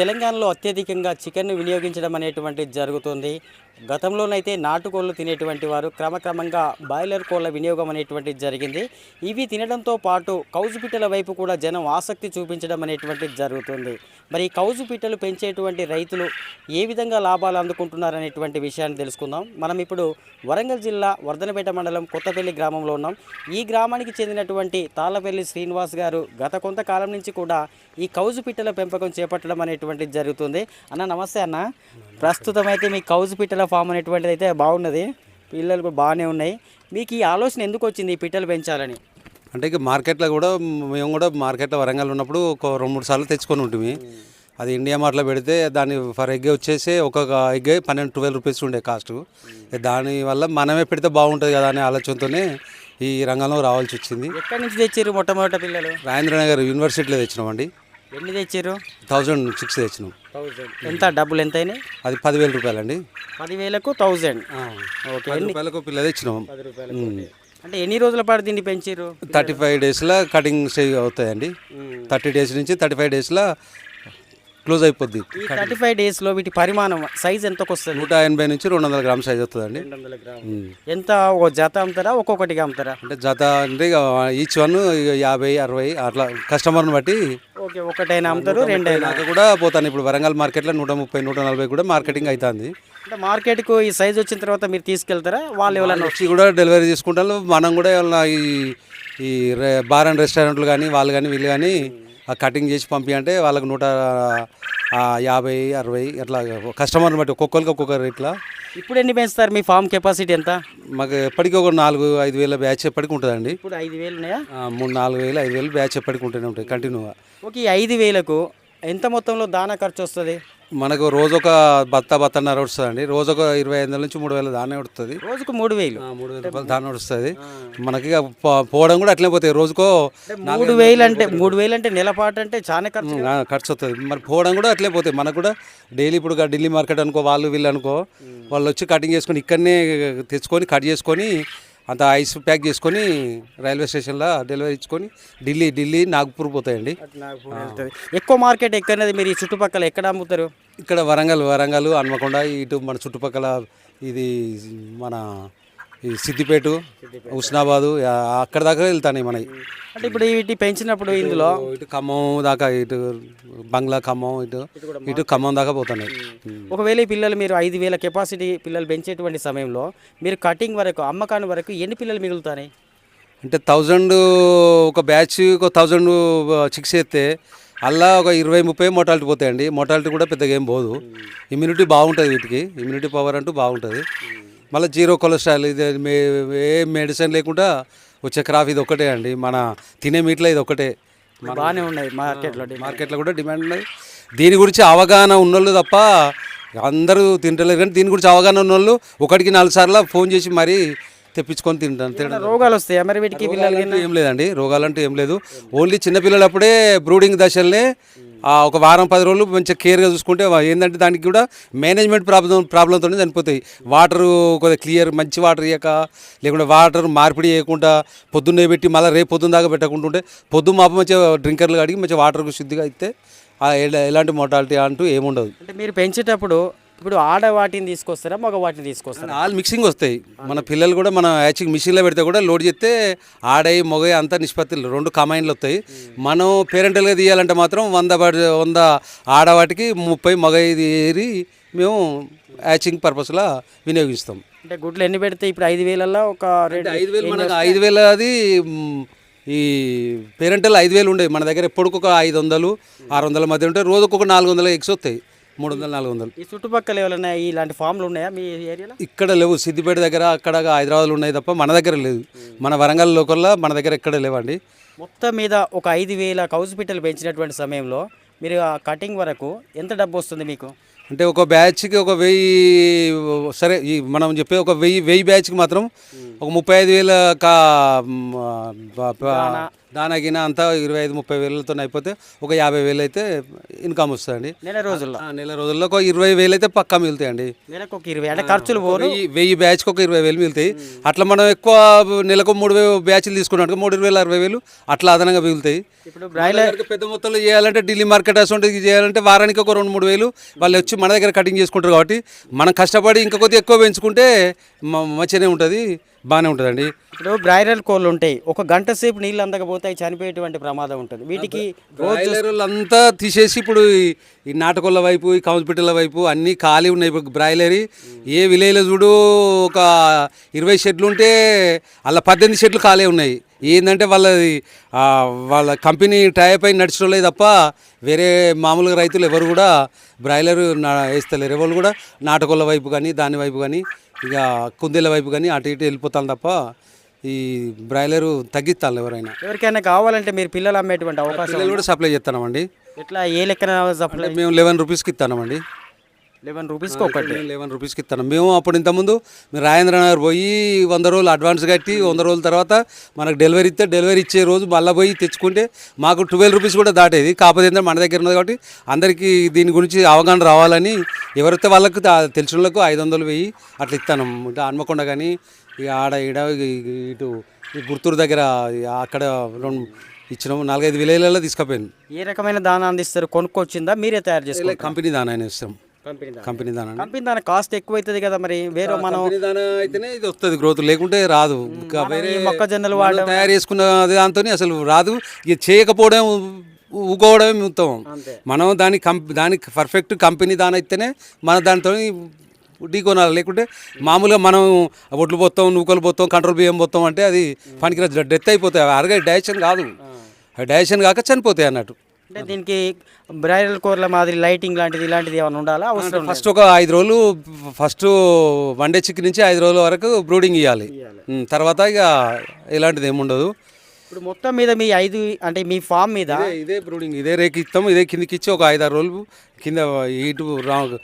తెలంగాణలో అత్యధికంగా చికెన్ను వినియోగించడం అనేటువంటిది జరుగుతుంది. గతంలోనైతే నాటుకోళ్ళు తినేటువంటి వారు క్రమక్రమంగా బాయిలర్ కోళ్ళ వినియోగం అనేటువంటిది జరిగింది. ఇవి తినడంతో పాటు కౌజు పిట్టల వైపు కూడా జనం ఆసక్తి చూపించడం అనేటువంటిది జరుగుతుంది. మరి కౌజు పిట్టలు పెంచేటువంటి రైతులు ఏ విధంగా లాభాలు అందుకుంటున్నారు అనేటువంటి విషయాన్ని తెలుసుకుందాం. మనం ఇప్పుడు వరంగల్ జిల్లా వర్ధనపేట మండలం కొత్తపల్లి గ్రామంలో ఉన్నాం. ఈ గ్రామానికి చెందినటువంటి తాళ్ళపల్లి శ్రీనివాస్ గారు గత కొంతకాలం నుంచి కూడా ఈ కౌజు పిట్టల పెంపకం చేపట్టడం అనేటువంటిది జరుగుతుంది. అన్న నమస్తే అన్న. ప్రస్తుతం అయితే మీ కౌజు పిట్టల ఫామ్ అనేటువంటిది అయితే బాగున్నది. పిల్లలు కూడా బాగానే ఉన్నాయి. మీకు ఈ ఆలోచన ఎందుకు వచ్చింది ఈ పిట్టలు పెంచాలని? అంటే ఇక మార్కెట్లో కూడా మేము కూడా మార్కెట్లో వరంగల్ ఉన్నప్పుడు ఒక రెండు మూడు సార్లు తెచ్చుకొని ఉంటుంది అది ఇండియా మార్ట్లో పెడితే దాని ఫర్ ఎగ్ వచ్చేసి ఒక్కొక్క ఎగ్ పన్నెండు ట్వెల్వ్ రూపీస్ ఉండే కాస్ట్. దానివల్ల మనమే పెడితే బాగుంటుంది కదా అనే ఆలోచనతోనే ఈ రంగంలో రావాల్సి వచ్చింది. ఎక్కడి నుంచి తెచ్చారు మొట్టమొదటి పిల్లలు? రాజేంద్రనగర్ యూనివర్సిటీలో తెచ్చినామండి. ఎన్ని తెచ్చారు థౌజండ్ సిక్స్ తెచ్చినాం. ఎంత? డబ్బులు ఎంత అయినాయి అది పదివేల రూపాయలండి. పదివేలకు థౌజండ్. ఓకే రూపాయలకు పిల్ల తెచ్చినాం. అంటే ఎన్ని రోజుల పాటు దీన్ని పెంచారు థర్టీ ఫైవ్ డేస్లో కటింగ్ స్టేజ్ అవుతాయండి. థర్టీ డేస్ నుంచి థర్టీ ఫైవ్ డేస్లో క్లోజ్ అయిపోద్ది ఈ థర్టీ ఫైవ్ డేస్లో వీటి పరిమాణం సైజ్ ఎంతకు వస్తుంది నూట ఎనభై నుంచి రెండు వందల గ్రామ్ సైజ్ అవుతుందండి రెండు వందల గ్రాములు. ఎంత ఒక జత అమ్ముతారా ఒక్కొక్కటిగా అమ్ముతారా అంటే జత అంటే ఇక ఈచ్ వన్ యాభై అరవై అట్లా కస్టమర్ని బట్టి. ఓకే ఒకటైనా అమ్ముతారు రెండైనా. దాకా కూడా పోతాను. ఇప్పుడు వరంగల్ మార్కెట్లో నూట ముప్పై నూట నలభై కూడా మార్కెటింగ్ అవుతుంది అంటే మార్కెట్కు ఈ సైజ్ వచ్చిన తర్వాత మీరు తీసుకెళ్తారా? వాళ్ళు ఎవరైనా వచ్చి కూడా డెలివరీ చేసుకుంటారు మనం కూడా ఏమన్నా ఈ ఈ బార్ అండ్ రెస్టారెంట్లు కానీ వాళ్ళు కానీ వీళ్ళు కానీ ఆ కటింగ్ చేసి పంపి అంటే వాళ్ళకి నూట యాభై అరవై అట్లా కస్టమర్ని బట్టి ఒక్కొక్కరికి ఒక్కొక్క రేట్లా. ఇప్పుడు ఎన్ని పెంచుతారు మీ ఫామ్ కెపాసిటీ ఎంత? మాకు ఎప్పటికీ ఒక నాలుగు ఐదు వేల బ్యాచ్ ఎప్పటికి ఉంటుందండి. ఇప్పుడు ఐదు వేలు ఉన్నాయా? మూడు నాలుగు వేలు ఐదు వేలు బ్యాచ్ ఎప్పటికి ఉంటూనే ఉంటాయి కంటిన్యూగా. ఓకే ఐదు వేలకు ఎంత మొత్తంలో దానా ఖర్చు వస్తుంది? మనకు రోజు ఒక బత్త బత్తన్నర వస్తుందండి రోజు ఒక ఇరవై ఐదు నుంచి మూడు వేల దానే వస్తుంది రోజుకు మూడు వేలు. మూడు వేల రూపాయలు దాని వస్తుంది మనకి ఇక పో- పోవడం కూడా అట్లే పోతాయి. రోజుకో మూడు వేలు అంటే మూడు వేలు అంటే నెలపాటు అంటే చాలా ఖర్చు ఆ, ఖర్చు వస్తుంది. మరి పోవడం కూడా అట్లే పోతాయి. మనకు కూడా డైలీ ఇప్పుడు గా- ఢిల్లీ మార్కెట్ అనుకో వాళ్ళు వీళ్ళు అనుకో వాళ్ళు వచ్చి కటింగ్ చేసుకొని ఇక్కడనే తెచ్చుకొని కట్ చేసుకొని అంత ఐస్ ప్యాక్ చేసుకొని రైల్వే స్టేషన్లో డెలివరీ ఇచ్చుకొని ఢిల్లీ ఢిల్లీ నాగ్పూర్ పోతాయండి. ఎక్కువ మార్కెట్ ఎక్కడనేది మీరు? ఈ చుట్టుపక్కల ఎక్కడ అమ్ముతారు? ఇక్కడ వరంగల్ వరంగల్ హన్మకొండ ఇటు మన చుట్టుపక్కల ఇది మన ఈ సిద్దిపేట హుస్నాబాదు అక్కడ దాకా వెళ్తాయి మనవి అంటే ఇప్పుడు వీటి పెంచినప్పుడు ఇందులో? ఇటు ఖమ్మం దాకా ఇటు బంగ్లా ఖమ్మం ఇటు ఇటు ఖమ్మం దాకా పోతున్నాయి ఒకవేళ ఈ పిల్లలు మీరు ఐదు వేల కెపాసిటీ పిల్లలు పెంచేటువంటి సమయంలో మీరు కటింగ్ వరకు అమ్మకాన్ని వరకు ఎన్ని పిల్లలు మిగులుతాయి అంటే థౌజండ్ ఒక బ్యాచ్ ఒక థౌజండ్ చిక్స్ చేస్తే అలా ఒక ఇరవై ముప్పై మోటాలిటీ పోతాయండి. మోటాలిటీ కూడా పెద్దగా ఏం పోదు. ఇమ్యూనిటీ బాగుంటుంది వీటికి. ఇమ్యూనిటీ పవర్ అంటూ బాగుంటుంది. మళ్ళీ జీరో కొలెస్ట్రాల్ ఇది మే- ఏ మెడిసిన్ లేకుండా వచ్చే క్రాఫ్ ఇది ఒకటే అండి. మన తినే మీట్లో ఇది ఒకటే. బాగానే ఉన్నాయి మార్కెట్లో మార్కెట్లో కూడా డిమాండ్ ఉన్నది దీని గురించి అవగాహన ఉన్నోళ్ళు తప్ప అందరూ తింటలేరు. కానీ దీని గురించి అవగాహన ఉన్నోళ్ళు ఒకటికి నాలుగు సార్లు ఫోన్ చేసి మరీ తెప్పించుకొని తింటాను తినడం రోగాలు వస్తాయి మరి వీటికి ఏం లేదండి. రోగాలంటూ ఏం లేదు. ఓన్లీ చిన్నపిల్లలప్పుడే బ్రూడింగ్ దశల్నే ఒక వారం పది రోజులు మంచిగా కేర్గా చూసుకుంటే ఏంటంటే దానికి కూడా మేనేజ్మెంట్ ప్రాబ్లం ప్రాబ్లంతో చనిపోతాయి. వాటర్ కొద్దిగా క్లియర్ మంచి వాటర్ ఇవ్వక లేకుంటే వాటర్ మార్పిడి చేయకుండా పొద్దున్నే పెట్టి మళ్ళీ రేపు పొద్దున్న దాకా పెట్టకుండా పొద్దు మాపు మంచిగా డ్రింకర్లు అడిగి మంచిగా వాటర్ శుద్ధిగా అయితే ఎలాంటి మోటాలిటీ అంటూ ఏముండదు. అంటే మీరు పెంచేటప్పుడు ఇప్పుడు ఆడ వాటిని తీసుకొస్తారా మగ వాటిని తీసుకొస్తారా? ఆల్ మిక్సింగ్ వస్తాయి. మన పిల్లలు కూడా మన యాచింగ్ మిషన్లో పెడితే కూడా లోడ్ చేస్తే ఆడై మొగ అంతా నిష్పత్తులు రెండు కమైన్లు వస్తాయి. మనం పేరెంటల్గా తీయాలంటే మాత్రం వంద వంద ఆడవాటికి ముప్పై మగ ఏరి మేము యాచింగ్ పర్పస్లో వినియోగిస్తాం. అంటే గుడ్లు ఎన్ని పెడితే ఇప్పుడు ఐదు వేలల్లో ఒక రెండు ఐదు వేలు మనకు ఐదు వేలు అది ఈ పేరెంటల్ ఐదు వేలు ఉండేవి. మన దగ్గర ఎప్పటికొక ఐదు వందలు ఆరు వందల మధ్య ఉంటాయి రోజుకు ఒక నాలుగు వందల ఎగ్స్ వస్తాయి. మూడు వందలు నాలుగు వందలు. ఈ చుట్టుపక్కల ఏమైనా ఇలాంటి ఫామ్లు ఉన్నాయా మీ ఏరియాలో? ఇక్కడ లేవు. సిద్దిపేట దగ్గర అక్కడ హైదరాబాద్లో ఉన్నాయి తప్ప మన దగ్గర లేదు. మన వరంగల్ లోకల్లో మన దగ్గర ఎక్కడ లేవండి. మొత్తం మీద ఒక ఐదు వేల కౌజు పిట్టలు పెంచినటువంటి సమయంలో మీరు ఆ కటింగ్ వరకు ఎంత డబ్బు వస్తుంది మీకు? అంటే ఒక బ్యాచ్కి ఒక వెయ్యి సరే ఈ మనం చెప్పే ఒక వెయ్యి వెయ్యి బ్యాచ్కి మాత్రం ఒక ముప్పై ఐదు వేల కా దానగిన అంతా ఇరవై ఐదు ముప్పై వేలతో అయిపోతే ఒక యాభై వేలు అయితే ఇన్కమ్ వస్తుందండి నెల రోజుల్లో? నెల రోజుల్లో ఒక ఇరవై వేలు అయితే పక్కా మిగులుతాయండి. నెలకు ఒక ఇరవై అంటే ఖర్చులు పోను వెయ్యి బ్యాచ్కి ఒక ఇరవై వేలు మిగులుతాయి. అట్లా మనం ఎక్కువ నెలకు మూడు బ్యాచ్లు తీసుకున్నాడు మూడు వేలు అరవై వేలు అట్లా అదనంగా మిగులుతాయి. ఇప్పుడు బ్రాయిలర్ పెద్ద మొత్తంలో చేయాలంటే ఢిల్లీ మార్కెట్ అసలు చేయాలంటే వారానికి ఒక రెండు మూడు వేలు వాళ్ళు వచ్చి మన దగ్గర కటింగ్ చేసుకుంటారు కాబట్టి మనం కష్టపడి ఇంకా కొద్దిగా ఎక్కువ పెంచుకుంటే మంచిగానే ఉంటుంది బాగానే ఉంటుందండి. ఇప్పుడు బ్రాయిలర్ కోళ్ళు ఉంటాయి. ఒక గంట సేపు నీళ్ళు అందకపోతే అవి చనిపోయేటువంటి ప్రమాదం ఉంటుంది. వీటికి అంతా తీసేసి ఇప్పుడు ఈ- నాటకొల్ల నాటకోళ్ళ వైపు ఈ కౌన్స్పిటల్ వైపు అన్నీ ఖాళీ ఉన్నాయి. ఇప్పుడు బ్రాయిలరీ ఏ విలేజ్లో చూడు ఒక ఇరవై షెడ్లు ఉంటే అలా పద్దెనిమిది షెడ్లు ఖాళీ ఉన్నాయి. ఏంటంటే వాళ్ళది వాళ్ళ కంపెనీ టైప్ అయి నడిచడం తప్ప వేరే మామూలుగా రైతులు ఎవరు కూడా బ్రాయిలర్ వేస్తలేరు. ఎవరు కూడా నాటకొల్ల వైపు కానీ దాని వైపు కానీ ఇక కుందేల వైపు కానీ అటు ఇటు వెళ్ళిపోతాను తప్ప ఈ బ్రాయిలర్ తగ్గిస్తాను ఎవరైనా. ఎవరికైనా కావాలంటే మీరు పిల్లలు అమ్మేటువంటి అవకాశం పిల్లలు కూడా సప్లై చేస్తామండి ఎట్లా ఏ లెక్కన సప్లై? మేము లెవెన్ రూపీస్కి ఇస్తామండి లెవెన్ రూపీస్కి ఒకటి. లెవెన్ రూపీస్కి ఇస్తాను. మేము అప్పుడు ఇంతకుముందు మేము రాజేంద్ర నగర్ పోయి వంద రోజులు అడ్వాన్స్ కట్టి వంద రోజుల తర్వాత మనకు డెలివరీ ఇస్తే డెలివరీ ఇచ్చే రోజు మళ్ళీ పోయి తెచ్చుకుంటే మాకు ట్వెల్వ్ రూపీస్ కూడా దాటేది. కాకపోతే ఏంటంటే మన దగ్గర ఉన్నది కాబట్టి అందరికీ దీని గురించి అవగాహన రావాలని ఎవరైతే వాళ్ళకు తెలిసిన వాళ్ళకు ఐదు వందలు వెయ్యి అట్లా ఇస్తాను. హన్మకొండ కానీ ఇక ఆడ ఈడ ఇటు ఈ గుర్తూరు దగ్గర అక్కడ రెండు ఇచ్చినాము. నాలుగైదు విలేజ్లలో తీసుకుపోయాను ఏ రకమైన దానా అందిస్తారు? కొనుక్కొచ్చిందా? మీరే తయారు చేసుకుంటారు? కంపెనీ దానా అయినా ఇస్తాం కంపెనీ దానా కంపెనీ దానా కంపెనీ కాస్ట్ ఎక్కువ అవుతుంది కదా మరి. వేరే మనం కంపెనీ దానా అయితేనే ఇది వస్తుంది గ్రోత్ లేకుంటే రాదు. ఇంకా వేరే మొక్కజొన్నలు వాడడం తయారు చేసుకున్న దాంతో అసలు రాదు. ఇక చేయకపోవడం ఊకోవడమే ఉత్తమం. మనం దాని కంప్ దానికి పర్ఫెక్ట్ కంపెనీ దాని అయితేనే మన దాంతో ఢీ కొనాలి. లేకుంటే మామూలుగా మనం ఒడ్లు పోతాం నూకలు పోతాం కంట్రోల్ బియ్యం పోతాం అంటే అది పనికిరాదు. డెత్ అయిపోతాయి. అరగా డైజెషన్ కాదు. డైజెషన్ కాక చనిపోతాయి అన్నట్టు. అంటే దీనికి బ్రైడల్ కోర్ల మాదిరి లైటింగ్ లాంటిది ఇలాంటిది ఏమైనా ఉండాలా? అవసరం ఫస్ట్ ఒక ఐదు రోజులు ఫస్ట్ వన్ డే చిక్ నుంచి ఐదు రోజుల వరకు బ్రూడింగ్ ఇవ్వాలి తర్వాత ఇక ఇలాంటిది ఏముండదు. ఇప్పుడు మొత్తం మీద మీ ఐదు అంటే మీ ఫామ్ మీద ఇదే ఇదే బ్రూడింగ్ ఇదే రేక్ ఇస్తాం ఇదే కిందకి ఇచ్చి ఒక ఐదారు రోజులు కింద ఇటు రౌండ్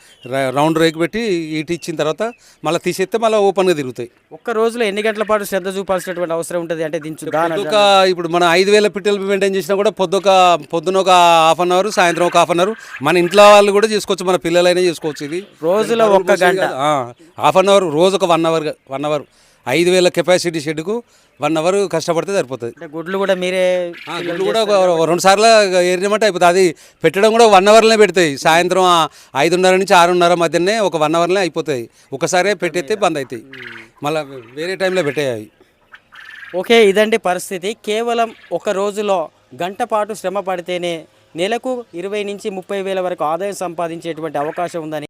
రౌండ్ రేక్ పెట్టి ఇటు ఇచ్చిన తర్వాత మళ్ళీ తీసేస్తే మళ్ళీ ఓపెన్గా తిరుగుతాయి. ఒక్క రోజులో ఎన్ని గంటల పాటు శ్రద్ధ చూపాల్సినటువంటి అవసరం ఉంటుంది? అంటే దించు పొద్దుక ఇప్పుడు మన ఐదు వేల పిట్టలు మెయింటైన్ చేసినా కూడా పొద్దుక పొద్దున ఒక హాఫ్ అన్ అవర్ సాయంత్రం ఒక హాఫ్ అన్ అవర్ మన ఇంట్లో వాళ్ళు కూడా చేసుకోవచ్చు మన పిల్లలైనా చేసుకోవచ్చు ఇది. రోజులో ఒక్క గంట. హాఫ్ అన్ అవర్ రోజు ఒక వన్ అవర్ వన్ అవర్ ఐదు వేల కెపాసిటీ షెడ్కు వన్ అవర్ కష్టపడితే సరిపోతుంది. అంటే గుడ్లు కూడా మీరే ఆ, గుడ్లు కూడా ఒక రెండు సార్లు ఏరినమంటే అయిపోతుంది. అది పెట్టడం కూడా వన్ అవర్లోనే పెడతాయి. సాయంత్రం ఆ ఐదున్నర నుంచి ఆరున్నర మధ్యనే ఒక వన్ అవర్లో అయిపోతాయి. ఒకసారే పెట్టేస్తే బంద్ అవుతాయి మళ్ళీ వేరే టైంలో పెట్టాయి అవి. ఓకే ఇదండి పరిస్థితి. కేవలం ఒక రోజులో గంట పాటు శ్రమ పడితేనే నెలకు ఇరవై నుంచి ముప్పై వేల వరకు ఆదాయం సంపాదించేటువంటి అవకాశం ఉందని